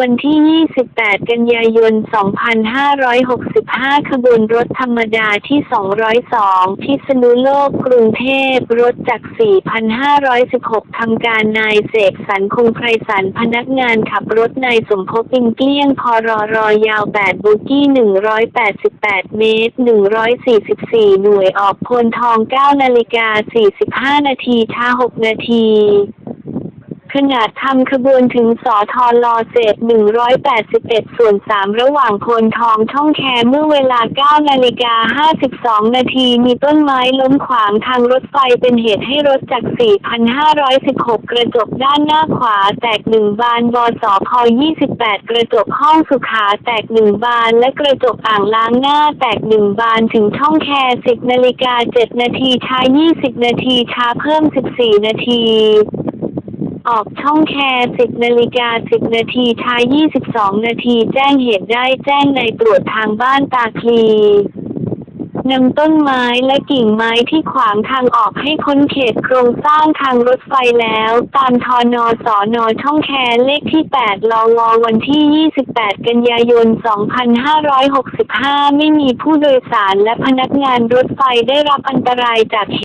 วันที่ 28 กันยายน 2565 ขบวนรถธรรมดาที่ 202 พิษณุโลกกรุงเทพ รถจาก 4,516 ทำการนายเสกสรรคงไพรสรรพนักงานขับรถนายสมภพปิงเกลี้ยงพรอรอยาว 8บุกี้ 188 เมตร 144 หน่วยออกพลทอง 9 นาฬิกา 45 นาทีท่า 6 นาที ขนาดทำขบวนถึงสอทอลอเศษ181 ส่วน 3 ระหว่างโพนทองช่องแคเมื่อเวลา 9 นาฬิกา 52 นาทีมีต้นไม้ล้มขวางทางรถไฟเป็นเหตุให้รถจาก 4,516 กระจกด้านหน้าขวาแตก 1 บานบสพ28 กระจกห้องสุขาแตก 1 บาน และกระจกอ่างล้างหน้าแตก 1 บานถึงช่องแค10 นาฬิกา 7 นาทีช้า 20 นาทีช้าเพิ่ม 14 นาที ออกช่องแคร์ 10 นาฬิกา 10 นาทีช้า22 นาทีแจ้งเหตุได้แจ้งในตรวจทางบ้านตาคลีนำต้นไม้และกิ่งไม้ที่ขวางทางออกให้พ้นเขตโครงสร้างทางรถไฟแล้ว ตามทอนอสอนอช่องแคร์เลขที่ 8 ลววันที่ 28 กันยายน 2565 ไม่มีผู้โดยสารและพนักงานรถไฟได้รับอันตรายจาก